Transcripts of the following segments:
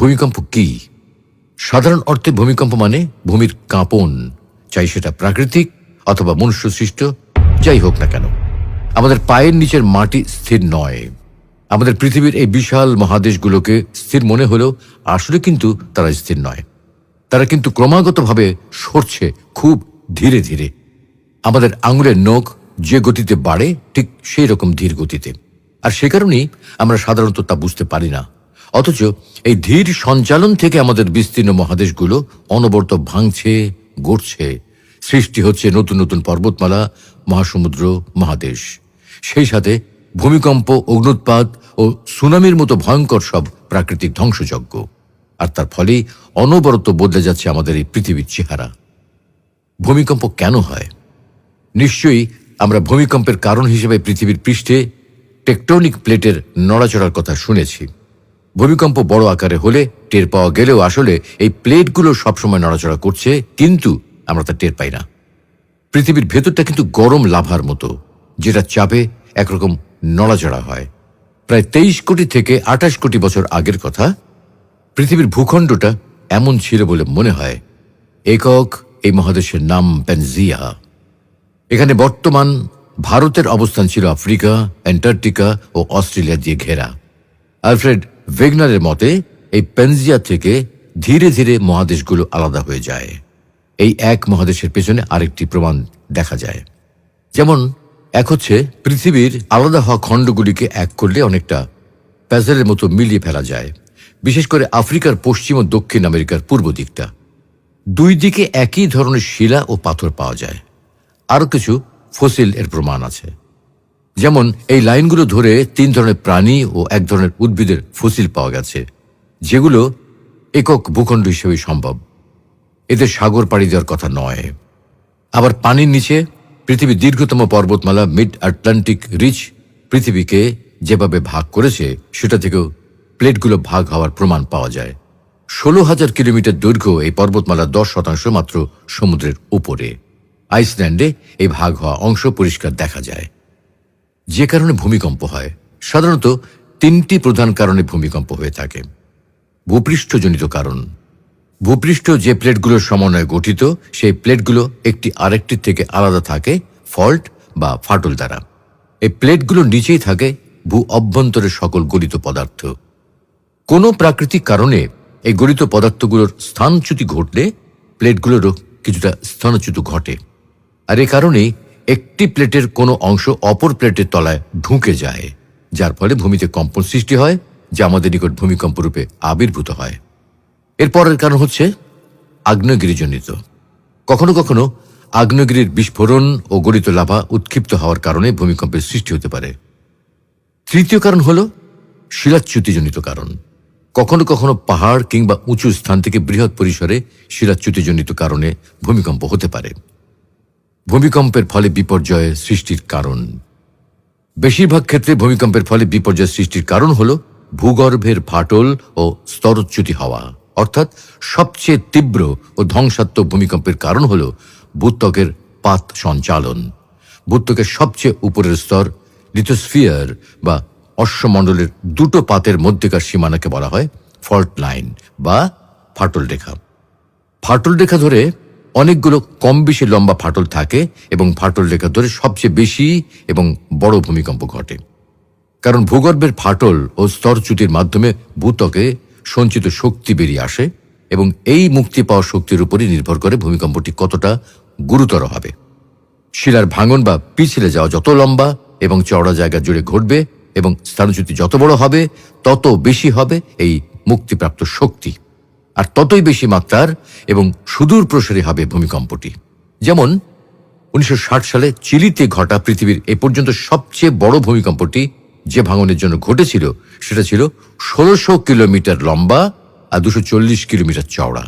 ভূমিকম্প কি? সাধারণ অর্থে ভূমিকম্প মানে ভূমির কাঁপন, চাই সেটা প্রাকৃতিক অথবা মনুষ্য সৃষ্ট যাই হোক না কেন। আমাদের পায়ের নিচের মাটি স্থির নয়। আমাদের পৃথিবীর এই বিশাল মহাদেশগুলোকে স্থির মনে হলেও আসলে কিন্তু তারা স্থির নয়। তারা কিন্তু ক্রমাগতভাবে সরছে খুব ধীরে ধীরে। আমাদের আঙুলের নখ যে গতিতে বাড়ে, ঠিক সেই রকম ধীর গতিতে। আর সে কারণেই আমরা সাধারণত তা বুঝতে পারি না। অথচ এই ধীর সঞ্চালন থেকে আমাদের বিস্তীর্ণ মহাদেশগুলো অনবরত ভাঙছে, গড়ছে। সৃষ্টি হচ্ছে নতুন নতুন পর্বতমালা, মহাসমুদ্র, মহাদেশ। সেই সাথে ভূমিকম্প, অগ্নুৎপাত ও সুনামির মতো ভয়ঙ্কর সব প্রাকৃতিক ধ্বংসযজ্ঞ। আর তার ফলেই অনবরত বদলে যাচ্ছে আমাদের এই পৃথিবীর চেহারা। ভূমিকম্প কেন হয়? নিশ্চয়ই আমরা ভূমিকম্পের কারণ হিসেবে পৃথিবীর পৃষ্ঠে টেকটনিক প্লেটের নড়াচড়ার কথা শুনেছি। ভূমিকম্প বড় আকারে হলে টের পাওয়া গেলেও আসলে এই প্লেটগুলো সবসময় নড়াচড়া করছে, কিন্তু আমরা তা টের পাই না। পৃথিবীর ভেতরটা কিন্তু গরম লাভার মতো, যেটা চাপে একরকম নড়াচড়া হয়। প্রায় তেইশ কোটি থেকে আঠাশ কোটি বছর আগের কথা, পৃথিবীর ভূখণ্ডটা এমন ছিল বলে মনে হয়। একক এই মহাদেশের নাম প্যানজিয়া এখানে বর্তমান ভারতের অবস্থান ছিল আফ্রিকা, অ্যান্টার্কটিকা ও অস্ট্রেলিয়া দিয়ে ঘেরা। আলফ্রেড ভেগনারের মতে, এই পেনজিয়া থেকে ধীরে ধীরে মহাদেশগুলো আলাদা হয়ে যায়। এই এক মহাদেশের পেছনে আরেকটি প্রমাণ দেখা যায়। যেমন, এক হচ্ছে পৃথিবীর আলাদা হওয়া খণ্ডগুলিকে এক করলে অনেকটা প্যাজেলের মতো মিলিয়ে ফেলা যায়। বিশেষ করে আফ্রিকার পশ্চিম ও দক্ষিণ আমেরিকার পূর্ব দিকটা। দুই দিকে একই ধরনের শিলা ও পাথর পাওয়া যায়। আরও কিছু ফসিল এর প্রমাণ আছে। যেমন এই লাইনগুলো ধরে তিন ধরনের প্রাণী ও এক ধরনের উদ্ভিদের ফসিল পাওয়া গেছে, যেগুলো একক ভূখণ্ড হিসেবে সম্ভব। এতে সাগর পাড়ি দেওয়ার কথা নয়। আবার পানির নিচে পৃথিবীর দীর্ঘতম পর্বতমালা মিড আটলান্টিক রিচ পৃথিবীকে যেভাবে ভাগ করেছে, সেটা থেকেও প্লেটগুলো ভাগ হওয়ার প্রমাণ পাওয়া যায়। ষোলো হাজার কিলোমিটার দৈর্ঘ্য এই পর্বতমালা দশ শতাংশ মাত্র সমুদ্রের উপরে। আইসল্যান্ডে এই ভাগ হওয়া অংশ পরিষ্কার দেখা যায়। যে কারণে ভূমিকম্প হয়, সাধারণত তিনটি প্রধান কারণে ভূমিকম্প হয়ে থাকে। ভূপৃষ্ঠজনিত কারণ। ভূপৃষ্ঠ যে প্লেটগুলোর সমন্বয়ে গঠিত, সেই প্লেটগুলো একটি আরেকটির থেকে আলাদা থাকে, ফল্ট বা ফাটল দ্বারা। এই প্লেটগুলোর নিচেই থাকে ভূ অভ্যন্তরের সকল গলিত পদার্থ। কোনো প্রাকৃতিক কারণে এই গলিত পদার্থগুলোর স্থানচ্যুতি ঘটলে প্লেটগুলোরও কিছুটা স্থানচ্যুত ঘটে। আর এ কারণেই একটি প্লেটের কোনো অংশ অপর প্লেটের তলায় ঢুকে যায়, যার ফলে ভূমিতে কম্পন সৃষ্টি হয়, যা আমাদের নিকট ভূমিকম্প রূপে আবির্ভূত হয়। এর পরের কারণ হচ্ছে আগ্নেয়গিরিজনিত। কখনো কখনো আগ্নেয়গিরির বিস্ফোরণ ও গলিত লাভা উৎক্ষিপ্ত হওয়ার কারণে ভূমিকম্পের সৃষ্টি হতে পারে। তৃতীয় কারণ হল শিলাচ্যুতিজনিত কারণ। কখনো কখনো পাহাড় কিংবা উঁচু স্থান থেকে বৃহৎ পরিসরে শিলাচ্যুতিজনিত কারণে ভূমিকম্প হতে পারে। ভূমিকম্পের ফলে বিপর্যয় সৃষ্টির কারণ। বেশিরভাগ ক্ষেত্রে ভূমিকম্পের ফলে বিপর্যয় সৃষ্টির কারণ হল ভূগর্ভের ফাটল ও স্তরচ্যুতি হওয়া। অর্থাৎ সবচেয়ে তীব্র ও ধ্বংসাত্মক ভূমিকম্পের কারণ হল ভূত্বকের পাত সঞ্চালন। ভূত্বকের সবচেয়ে উপরের স্তর লিথোস্ফিয়ার বা অশ্বমণ্ডলের দুটো পাতের মধ্যেকার সীমানাকে বলা হয় ফল্ট লাইন বা ফাটল রেখা। ফাটল রেখা ধরে অনেকগুলো কম বেশি লম্বা ফাটল থাকে এবং ফাটল রেখা ধরে সবচেয়ে বেশি এবং বড় ভূমিকম্প ঘটে। কারণ ভূগর্ভের ফাটল ও স্তরচ্যুতির মাধ্যমে ভূত্বকে সঞ্চিত শক্তি বেরিয়ে আসে এবং এই মুক্তি পাওয়া শক্তির উপরই নির্ভর করে ভূমিকম্পটি কতটা গুরুতর হবে। শিলার ভাঙন বা পিছলে যাওয়া যত লম্বা এবং চওড়া জায়গা জুড়ে ঘটবে এবং স্থানচ্যুতি যত বড় হবে, তত বেশি হবে এই মুক্তিপ্রাপ্ত শক্তি। আর ততই বেশি মাত্রার এবং সুদূর প্রসারী হবে ভূমিকম্পটি। যেমন, উনিশশো ষাট সালে চিলিতে ঘটা পৃথিবীর এ পর্যন্ত সবচেয়ে বড় ভূমিকম্পটি যে ভাঙনের জন্য ঘটেছিল, সেটা ছিল ষোলোশো কিলোমিটার লম্বা আর দুশো কিলোমিটার চওড়া।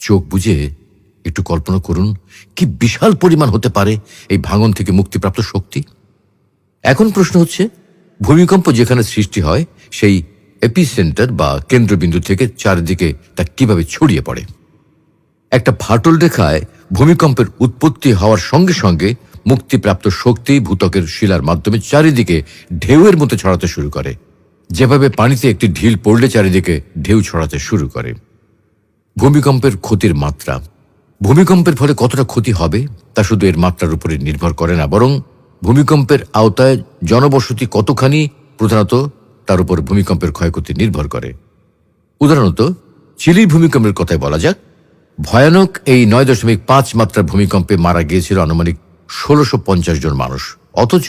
চোখ বুঝে একটু কল্পনা করুন, কি বিশাল পরিমাণ হতে পারে এই ভাঙন থেকে মুক্তিপ্রাপ্ত শক্তি? এখন প্রশ্ন হচ্ছে, ভূমিকম্প যেখানে সৃষ্টি হয়, সেই এপিসেন্টার বা কেন্দ্রবিন্দু থেকে চারিদিকে তা কীভাবে ছড়িয়ে পড়ে? একটা ফাটল রেখায় ভূমিকম্পের উৎপত্তি হওয়ার সঙ্গে সঙ্গে মুক্তিপ্রাপ্ত শক্তি ভূতকের শিলার মাধ্যমে চারিদিকে ঢেউয়ের মতো ছড়াতে শুরু করে। যেভাবে পানিতে একটি ঢিল পড়লে চারিদিকে ঢেউ ছড়াতে শুরু করে। ভূমিকম্পের ক্ষতির মাত্রা। ভূমিকম্পের ফলে কতটা ক্ষতি হবে, তা শুধু এর মাত্রার উপরে নির্ভর করে না, বরং ভূমিকম্পের আওতায় জনবসতি কতখানি, প্রধানত তার উপর ভূমিকম্পের ক্ষয়ক্ষতি নির্ভর করে। উদাহরণত, চিলির ভূমিকম্পের কথায় বলা যাক। ভয়ানক এই নয় দশমিক পাঁচ মাত্রার ভূমিকম্পে মারা গিয়েছিল আনুমানিক ষোলোশো পঞ্চাশ জন মানুষ। অথচ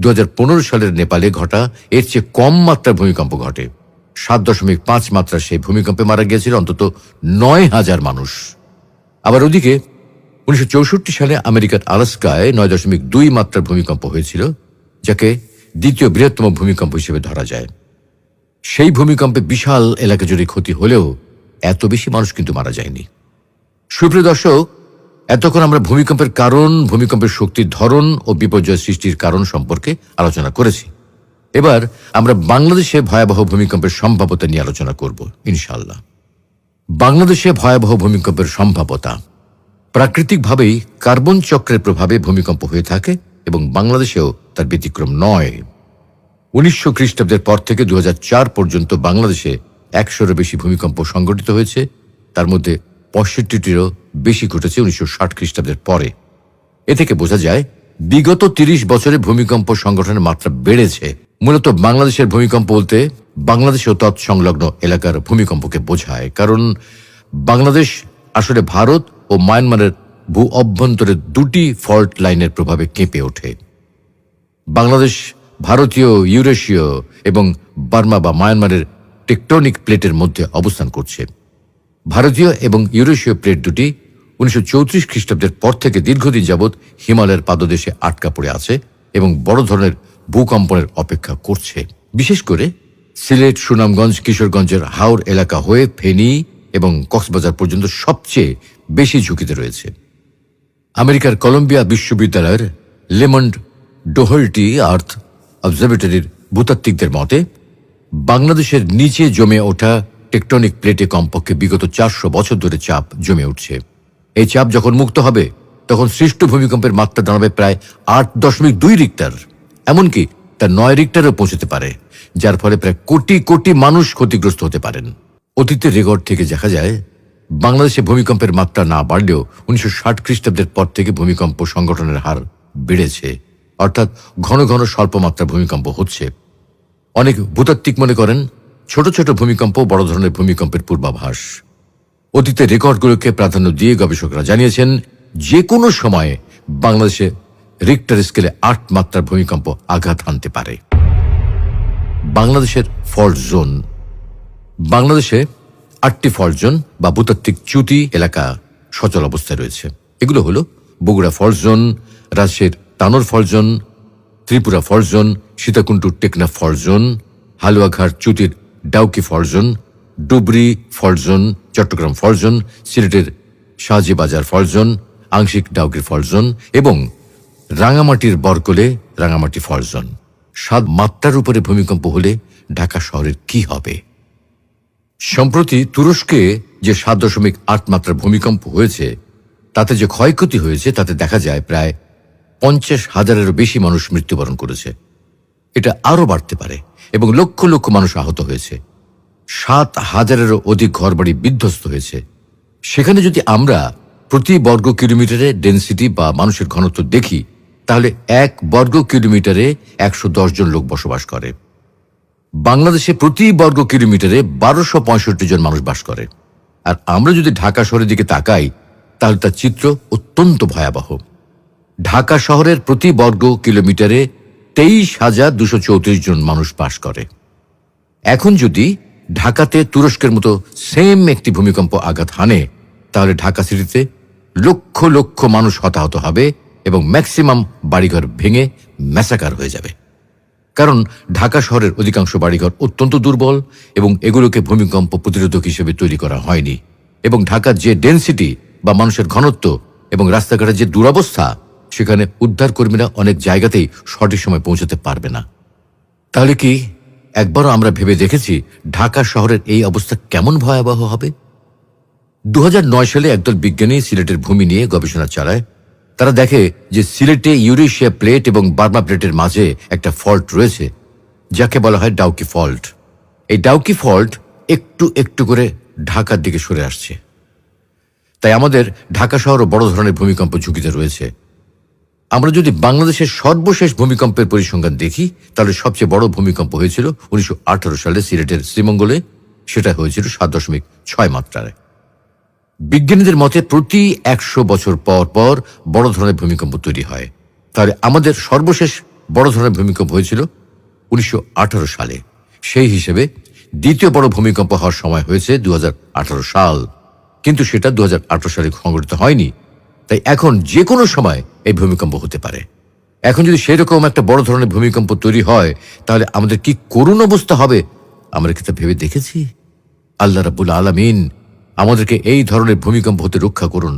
দু হাজার পনেরো সালের নেপালে ঘটা এর চেয়ে কম মাত্রার ভূমিকম্প ঘটে। সাত দশমিক পাঁচ মাত্রার সেই ভূমিকম্পে মারা গিয়েছিল অন্তত নয় হাজার মানুষ। আবার ওদিকে, উনিশশো চৌষট্টি সালে আমেরিকার আলাস্কায় নয় দশমিক দুই মাত্রার ভূমিকম্প হয়েছিল, যাকে দ্বিতীয় বৃহত্তম ভূমিকম্প হিসেবে ধরা যায়। সেই ভূমিকম্পে বিশাল এলাকা জুড়ে ক্ষতি হলেও এত বেশি মানুষ কিন্তু মারা যায়নি। সুপ্রিয় দর্শক, এতক্ষণ আমরা ভূমিকম্পের কারণ, ভূমিকম্পের শক্তির ধরন ও বিপর্যয় সৃষ্টির কারণ সম্পর্কে আলোচনা করেছি। এবার আমরা বাংলাদেশে ভয়াবহ ভূমিকম্পের সম্ভাব্যতা নিয়ে আলোচনা করব ইনশাল্লাহ বাংলাদেশে ভয়াবহ ভূমিকম্পের সম্ভাব্যতা প্রাকৃতিকভাবেই কার্বন চক্রের প্রভাবে ভূমিকম্প হয়ে থাকে এবং বাংলাদেশেও তার ব্যতিক্রম নয়। উনিশশো খ্রিস্টাব্দের পর থেকে দু হাজার চার পর্যন্ত বাংলাদেশে একশোরও বেশি ভূমিকম্প সংঘটিত হয়েছে। তার মধ্যে পঁয়ষট্টিটিরও বেশি ঘটেছে উনিশশো ষাট খ্রিস্টাব্দের পরে। এ থেকে বোঝা যায়, বিগত তিরিশ বছরে ভূমিকম্প সংগঠনের মাত্রা বেড়েছে। মূলত বাংলাদেশের ভূমিকম্প বলতে বাংলাদেশ ও তৎসংলগ্ন এলাকার ভূমিকম্পকে বোঝায়। কারণ বাংলাদেশ, আসলে ভারত ও মায়ানমারের ভূ অভ্যন্তরের দুটি ফল্ট লাইনের প্রভাবে কেঁপে ওঠে। বাংলাদেশ, ভারতীয়, ইউরেশীয় এবং বার্মা বা মায়ানমারের টেকটনিক প্লেটের মধ্যে অবস্থান করছে। ভারতীয় এবং ইউরেশীয় প্লেট দুটি উনিশশো চৌত্রিশ খ্রিস্টাব্দের পর থেকে দীর্ঘদিন যাবৎ হিমালয়ের পাদদেশে আটকা পড়ে আছে এবং বড় ধরনের ভূকম্পনের অপেক্ষা করছে। বিশেষ করে সিলেট, সুনামগঞ্জ, কিশোরগঞ্জের হাওর এলাকা হয়ে ফেনী এবং কক্সবাজার পর্যন্ত সবচেয়ে বেশি ঝুঁকিতে রয়েছে। আমেরিকার কলম্বিয়া বিশ্ববিদ্যালয়ের লেমন্ড ডোহলটি আর্থ অবজারভেটরির ভূতাত্ত্বিকদের মতে, বাংলাদেশের নিচে জমে ওঠা টেকটনিক প্লেটে কমপক্ষে বিগত চারশো বছর ধরে চাপ জমে উঠছে। এই চাপ যখন মুক্ত হবে, তখন সৃষ্ট ভূমিকম্পের মাত্রা দাঁড়াবে প্রায় আট দশমিক দুই রিক্টার, এমনকি তা নয় রিক্টারও পৌঁছতে পারে, যার ফলে প্রায় কোটি কোটি মানুষ ক্ষতিগ্রস্ত হতে পারেন। অতীতের রেকর্ড থেকে দেখা যায় বাংলাদেশে ভূমিকম্পের মাত্রা না বাড়লেও উনিশশো ষাট খ্রিস্টাব্দের পর থেকে ভূমিকম্প সংগঠনের হার বেড়েছে। অর্থাৎ ঘন ঘন স্বল্প মাত্রার ভূমিকম্প হচ্ছে। অনেক ভূতাত্ত্বিক মনে করেন, ছোট ছোট ভূমিকম্প বড় ধরনের ভূমিকম্পের পূর্বাভাস। অতীতের রেকর্ডগুলোকে প্রাধান্য দিয়ে গবেষকরা জানিয়েছেন, যে কোনো সময়ে বাংলাদেশে রিক্টার স্কেলে আট মাত্রার ভূমিকম্প আঘাত হানতে পারে। বাংলাদেশের ফল্ট জোন বাংলাদেশে আটটি ফল্ট জোন বা ভূতাত্ত্বিক চ্যুতি এলাকা সচল অবস্থায় রয়েছে। এগুলো হলো বগুড়া ফল্ট জোন রাজশাহীর Tanore fault zone Tripura fault zone Sitakunda টেকনা fault zone Haluaghat চ্যুতির Dauki fault zone Dhubri fault zone Chattogram fault zone সিলেটের শাহজিবাজার ফল্ট জোন আংশিক ডাউকির ফল্ট জোন এবং রাঙামাটির বরকলে রাঙামাটি ফল্ট জোন সাত মাত্রার উপরে ভূমিকম্প হলে ঢাকা শহরের কি হবে? সম্প্রতি তুরস্কে যে সাত দশমিক আট মাত্রার ভূমিকম্প হয়েছে, তাতে যে ক্ষয়ক্ষতি হয়েছে, তাতে দেখা যায় প্রায় পঞ্চাশ হাজারেরও বেশি মানুষ মৃত্যুবরণ করেছে। এটা আরও বাড়তে পারে এবং লক্ষ লক্ষ মানুষ আহত হয়েছে। সাত হাজারেরও অধিক ঘরবাড়ি বিধ্বস্ত হয়েছে। সেখানে যদি আমরা প্রতি বর্গ কিলোমিটারে ডেন্সিটি বা মানুষের ঘনত্ব দেখি, তাহলে এক বর্গ কিলোমিটারে একশো জন লোক বসবাস করে। বাংলাদেশে প্রতি বর্গ কিলোমিটারে বারোশো পঁয়ষট্টি জন মানুষ বাস করে। আর আমরা যদি ঢাকা শহরের দিকে তাকাই, তাহলে তার চিত্র অত্যন্ত ভয়াবহ। ঢাকা শহরের প্রতি বর্গ কিলোমিটারে তেইশ হাজার দুশো চৌত্রিশ জন মানুষ বাস করে। এখন যদি ঢাকাতে তুরস্কের মতো সেম একটি ভূমিকম্প আঘাত হানে, তাহলে ঢাকা সিটিতে লক্ষ লক্ষ মানুষ হতাহত হবে এবং ম্যাক্সিমাম বাড়িঘর ভেঙে ম্যাসাকার হয়ে যাবে। কারণ ঢাকা শহরের অধিকাংশ বাড়িঘর অত্যন্ত দুর্বল এবং এগুলোকে ভূমিকম্প প্রতিরোধক হিসেবে তৈরি করা হয়নি। এবং ঢাকার যে ডেন্সিটি বা মানুষের ঘনত্ব এবং রাস্তাঘাটের যে দুরবস্থা, সেখানে উদ্ধার কর্মীরা অনেক জায়গাতেই সঠিক সময় পৌঁছতে পারবে না। তাহলে কি একবারও আমরা ভেবে দেখেছি ঢাকা শহরের এই অবস্থা কেমন ভয়াবহ হবে? দু হাজার নয় সালে একদল বিজ্ঞানী সিলেটের ভূমি নিয়ে গবেষণা চালায় তারা দেখে যে সিলেটে ইউরেশিয়া প্লেট এবং বার্মা প্লেটের মাঝে একটা ফল্ট রয়েছে, যাকে বলা হয় ডাউকি ফল্ট। এই ডাউকি ফল্ট একটু একটু করে ঢাকার দিকে সরে আসছে। তাই আমাদের ঢাকা শহরও বড় ধরনের ভূমিকম্প ঝুঁকিতে রয়েছে। আমরা যদি বাংলাদেশের সর্বশেষ ভূমিকম্পের পরিসংখ্যান দেখি, তাহলে সবচেয়ে বড় ভূমিকম্প হয়েছিল উনিশশো আঠারো সালে সিলেটের শ্রীমঙ্গলে। সেটা হয়েছিল সাত দশমিক ছয় মাত্রায়। বিজ্ঞানীদের মতে প্রতি একশো বছর পর পর বড় ধরনের ভূমিকম্প তৈরি হয়। তাহলে আমাদের সর্বশেষ বড় ধরনের ভূমিকম্প হয়েছিল উনিশশো আঠারো সালে। সেই হিসেবে দ্বিতীয় বড় ভূমিকম্প হওয়ার সময় হয়েছে দু হাজার আঠারো সাল। কিন্তু সেটা দু হাজার আঠারো সালে সংঘটিত হয়নি। তাই এখন যে কোনো সময় এই ভূমিকম্প হতে পারে। এখন যদি সেরকম একটা বড় ধরনের ভূমিকম্প তৈরি হয়, তাহলে আমাদের কি করুণ অবস্থা হবে আমরা কি তা ভেবে দেখেছি? আল্লাহ রাবুল আলমিন আমাদেরকে এই ধরনের ভূমিকম্প হতে রক্ষা করুন।